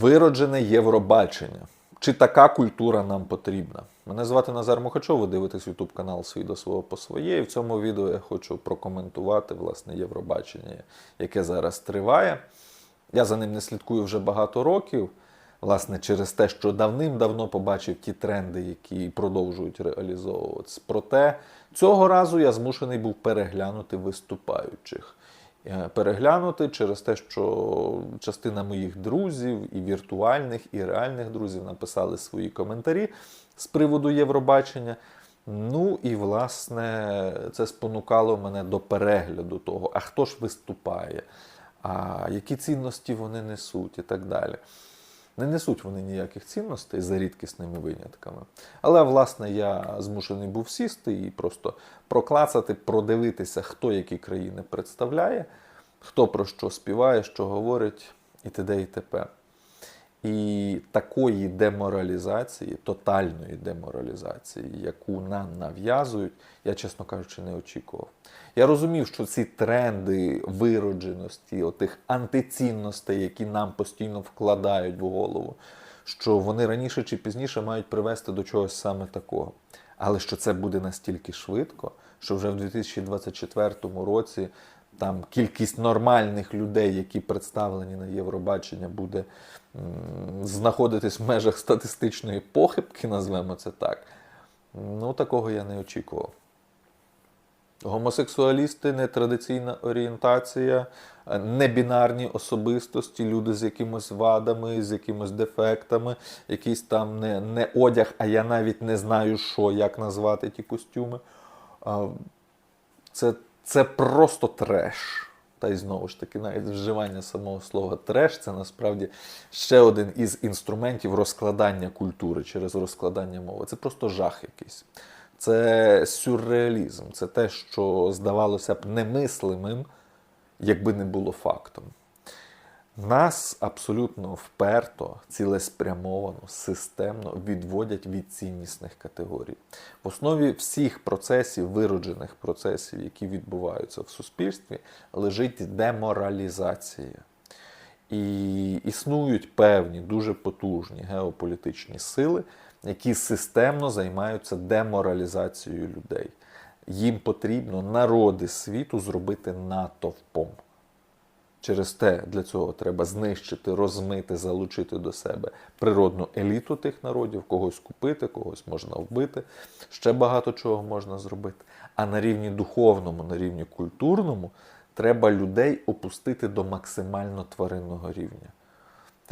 Вироджене Євробачення. Чи така культура нам потрібна? Мене звати Назар Мухачов, ви дивитесь YouTube канал Свій до свого по своє. І в цьому відео я хочу прокоментувати власне Євробачення, яке зараз триває. Я за ним не слідкую вже багато років. Власне, через те, що давним-давно побачив ті тренди, які продовжують реалізовуватися. Проте цього разу я змушений був переглянути виступаючих. Е, Переглянути через те, що частина моїх друзів, і віртуальних, і реальних друзів написали свої коментарі з приводу Євробачення. Ну і власне це спонукало мене до перегляду того, а хто ж виступає, а які цінності вони несуть і так далі. Не несуть вони ніяких цінностей за рідкісними винятками. Але, власне, я змушений був сісти і просто проклацати, продивитися, хто які країни представляє, хто про що співає, що говорить, і т.д. і т.п. І такої деморалізації, тотальної деморалізації, яку нам нав'язують, я, чесно кажучи, не очікував. Я розумів, що ці тренди виродженості, отих антицінностей, які нам постійно вкладають в голову, що вони раніше чи пізніше мають привести до чогось саме такого. Але що це буде настільки швидко, що вже в 2024 році там кількість нормальних людей, які представлені на Євробачення, буде знаходитись в межах статистичної похибки, назвемо це так. Ну, такого я не очікував. Гомосексуалісти, нетрадиційна орієнтація, небінарні особистості, люди з якимось вадами, з якимось дефектами, якийсь там не, не одяг, а я навіть не знаю, що, як назвати ті костюми. Це, це просто треш. Та й знову ж таки, навіть вживання самого слова треш це насправді ще один із інструментів розкладання культури через розкладання мови. Це просто жах якийсь. Це сюрреалізм, це те, що здавалося б немислимим, якби не було фактом. Нас абсолютно вперто, цілеспрямовано, системно відводять від ціннісних категорій. В основі всіх процесів, вироджених процесів, які відбуваються в суспільстві, лежить деморалізація. І існують певні дуже потужні геополітичні сили, які системно займаються деморалізацією людей. Їм потрібно народи світу зробити натовпом. Через те для цього треба знищити, розмити, залучити до себе природну еліту тих народів, когось купити, когось можна вбити. Ще багато чого можна зробити. А на рівні духовному, на рівні культурному треба людей опустити до максимально тваринного рівня.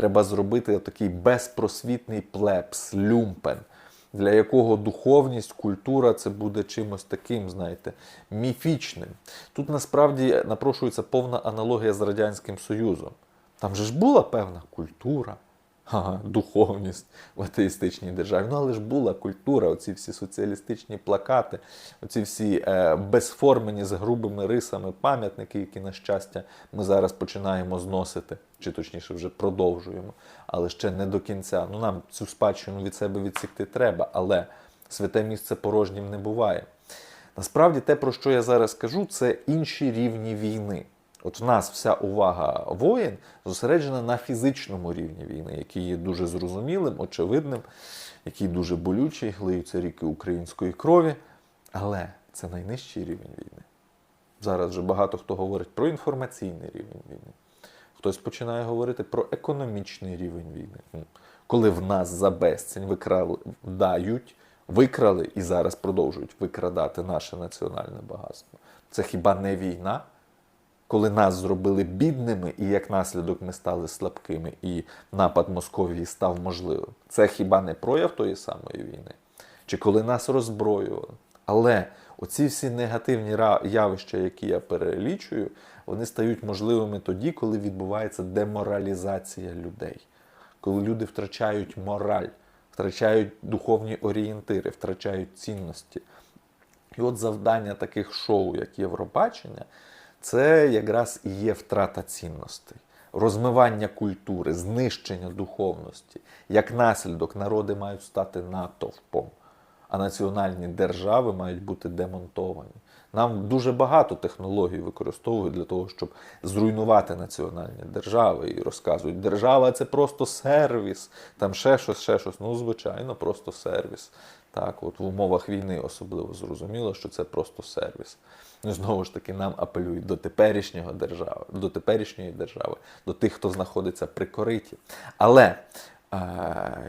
Треба зробити такий безпросвітний плепс, люмпен, для якого духовність, культура це буде чимось таким, знаєте, міфічним. Тут насправді напрошується повна аналогія з Радянським Союзом. Там же ж була певна культура, духовність в атеїстичній державі. Ну, але ж була культура, оці всі соціалістичні плакати, оці всі е, безформені з грубими рисами пам'ятники, які, на щастя, ми зараз починаємо зносити, чи точніше вже продовжуємо, але ще не до кінця. Ну, нам цю спадщину від себе відсікти треба, але святе місце порожнім не буває. Насправді, те, про що я зараз кажу, це інші рівні війни. От в нас вся увага воїн зосереджена на фізичному рівні війни, який є дуже зрозумілим, очевидним, який дуже болючий, глиються ріки української крові. Але це найнижчий рівень війни. Зараз вже багато хто говорить про інформаційний рівень війни. Хтось починає говорити про економічний рівень війни. Коли в нас за безцінь викрали, дають, викрали і зараз продовжують викрадати наше національне багатство. Це хіба не війна? Коли нас зробили бідними, і як наслідок ми стали слабкими, і напад Московії став можливим. Це хіба не прояв тої самої війни? Чи коли нас роззброювали? Але оці всі негативні явища, які я перелічую, вони стають можливими тоді, коли відбувається деморалізація людей, коли люди втрачають мораль, втрачають духовні орієнтири, втрачають цінності. І от завдання таких шоу, як Євробачення, це якраз і є втрата цінностей, розмивання культури, знищення духовності. Як наслідок, народи мають стати натовпом, а національні держави мають бути демонтовані. Нам дуже багато технологій використовують для того, щоб зруйнувати національні держави і розказують, держава це просто сервіс, там ще щось, ще щось. Ну, звичайно, просто сервіс. Так, от в умовах війни особливо зрозуміло, що це просто сервіс. Ну, знову ж таки, нам апелюють до теперішнього держави, до теперішньої держави, до тих, хто знаходиться при кориті. Але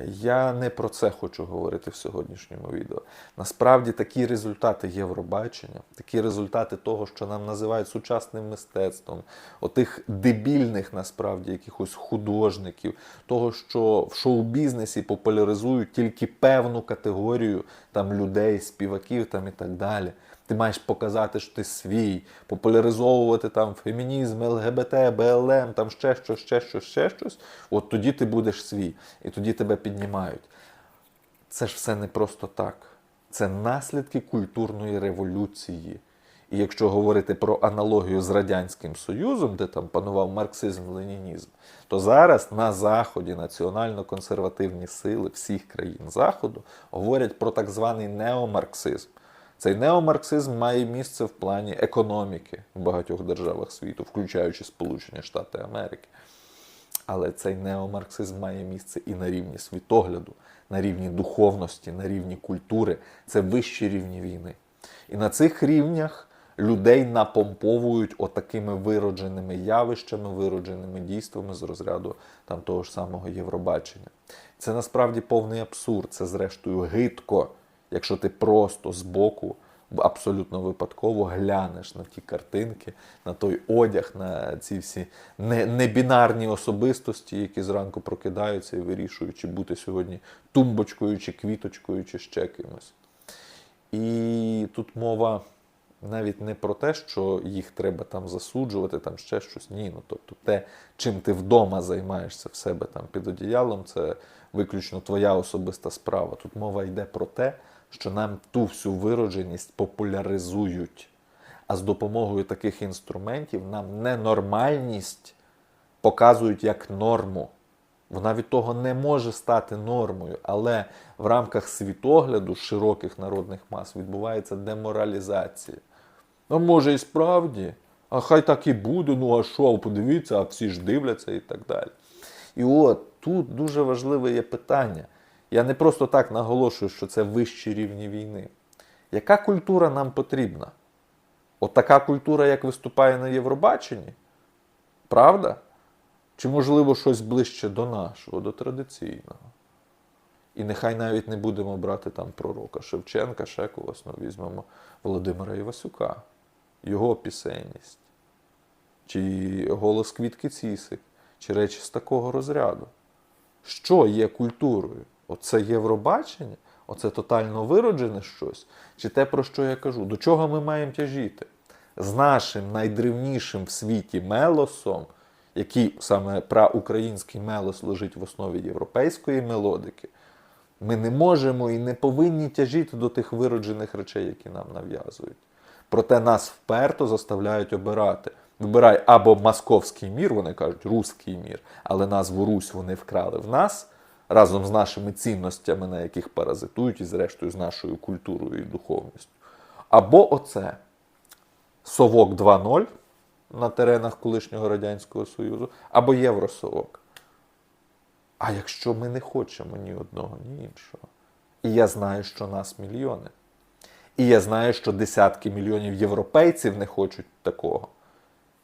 я не про це хочу говорити в сьогоднішньому відео. Насправді такі результати Євробачення, такі результати того, що нам називають сучасним мистецтвом, отих дебільних насправді якихось художників, того, що в шоу-бізнесі популяризують тільки певну категорію там людей, співаків там і так далі. Ти маєш показати, що ти свій, популяризовувати там фемінізм, ЛГБТ, БЛМ, там ще щось, ще щось, ще щось. От тоді ти будеш свій, і тоді тебе піднімають. Це ж все не просто так. Це наслідки культурної революції. І якщо говорити про аналогію з Радянським Союзом, де там панував марксизм-ленінізм, то зараз на Заході національно-консервативні сили всіх країн Заходу говорять про так званий неомарксизм. Цей неомарксизм має місце в плані економіки в багатьох державах світу, включаючи Сполучені Штати Америки. Але цей неомарксизм має місце і на рівні світогляду, на рівні духовності, на рівні культури. Це вищі рівні війни. І на цих рівнях людей напомповують отакими виродженими явищами, виродженими дійствами з розряду там того ж самого Євробачення. Це насправді повний абсурд. Це, зрештою, гидко, якщо ти просто збоку абсолютно випадково глянеш на ті картинки, на той одяг, на ці всі не- небінарні особистості, які зранку прокидаються і вирішують, чи бути сьогодні тумбочкою, чи квіточкою, чи ще кимось. І тут мова навіть не про те, що їх треба там засуджувати, там ще щось. Ні. Ну, тобто те, чим ти вдома займаєшся в себе там під одіялом, це виключно твоя особиста справа. Тут мова йде про те, що нам ту всю виродженість популяризують. А з допомогою таких інструментів нам ненормальність показують як норму. Вона від того не може стати нормою, але в рамках світогляду широких народних мас відбувається деморалізація. Ну, може, і справді, а хай так і буде, ну а що, подивіться, а всі ж дивляться і так далі. І от тут дуже важливе є питання. Я не просто так наголошую, що це вищі рівні війни. Яка культура нам потрібна? От культура, як виступає на Євробаченні? Правда? Чи, можливо, щось ближче до нашого, до традиційного? І нехай навіть не будемо брати там пророка Шевченка, ще когось, ну візьмемо Володимира Івасюка, його пісенність, чи голос Квітки Цісик, чи речі з такого розряду. Що є культурою? Оце Євробачення? Оце тотально вироджене щось? Чи те, про що я кажу? До чого ми маємо тяжіти? З нашим найдревнішим в світі мелосом, який саме праукраїнський мелос лежить в основі європейської мелодики, ми не можемо і не повинні тяжіти до тих вироджених речей, які нам нав'язують. Проте нас вперто заставляють обирати. Вибирай або московський мір, вони кажуть, руський мір, але назву Русь вони вкрали в нас разом з нашими цінностями, на яких паразитують, і зрештою з нашою культурою і духовністю. Або оце Совок 2.0 на теренах колишнього Радянського Союзу, або Євросовок. А якщо ми не хочемо ні одного, ні іншого. І я знаю, що нас мільйони. І я знаю, що десятки мільйонів європейців не хочуть такого.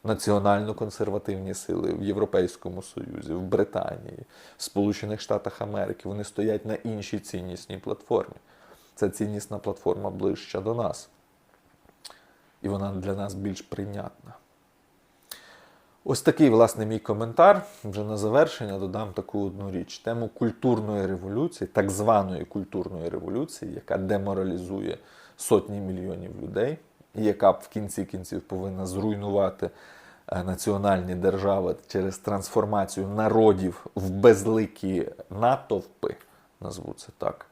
Національно-консервативні сили в Європейському Союзі, в Британії, в Сполучених Штатах Америки вони стоять на іншій ціннісній платформі. Ця ціннісна платформа ближча до нас. І вона для нас більш прийнятна. Ось такий, власне, мій коментар. Вже на завершення додам таку одну річ: тему культурної революції, так званої культурної революції, яка деморалізує сотні мільйонів людей, яка б в кінці кінців повинна зруйнувати е, національні держави через трансформацію народів в безликі натовпи, назву це так.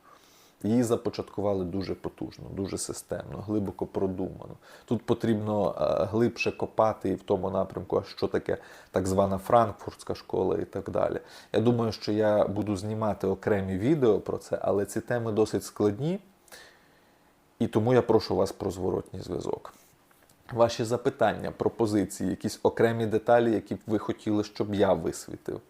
Її започаткували дуже потужно, дуже системно, глибоко продумано. Тут потрібно е, глибше копати і в тому напрямку, що таке так звана франкфуртська школа і так далі. Я думаю, що я буду знімати окремі відео про це, але ці теми досить складні, і тому я прошу вас про зворотній зв'язок. ваші запитання, пропозиції, якісь окремі деталі, які б ви хотіли, щоб я висвітив.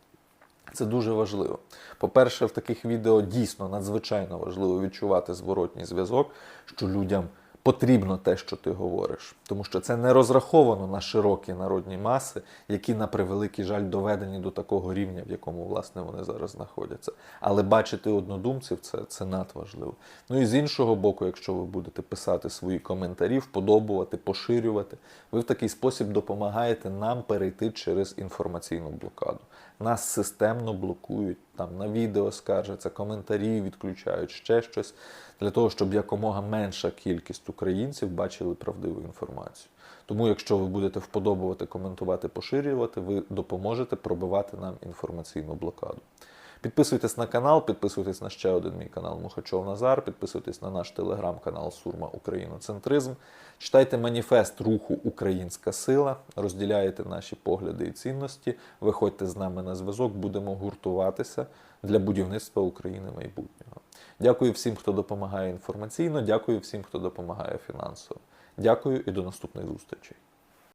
Це дуже важливо. По-перше, в таких відео дійсно надзвичайно важливо відчувати зворотній зв'язок, що людям потрібно те, що ти говориш. Тому що це не розраховано на широкі народні маси, які, на превеликий жаль, доведені до такого рівня, в якому власне вони зараз знаходяться. Але бачити однодумців це, це надважливо. Ну і з іншого боку, якщо ви будете писати свої коментарі, вподобувати, поширювати, ви в такий спосіб допомагаєте нам перейти через інформаційну блокаду. Нас системно блокують, там на відео скаржаться, коментарі відключають, ще щось, для того, щоб якомога менша кількість українців бачили правдиву інформацію. Тому, якщо ви будете вподобувати, коментувати, поширювати, ви допоможете пробивати нам інформаційну блокаду. Підписуйтесь на канал, підписуйтесь на ще один мій канал Мухачов Назар, підписуйтесь на наш телеграм-канал Сурма Україноцентризм. Читайте маніфест руху Українська сила, розділяєте наші погляди і цінності. Виходьте з нами на зв'язок, будемо гуртуватися для будівництва України майбутнього. Дякую всім, хто допомагає інформаційно, дякую всім, хто допомагає фінансово. Дякую і до наступних зустрічей.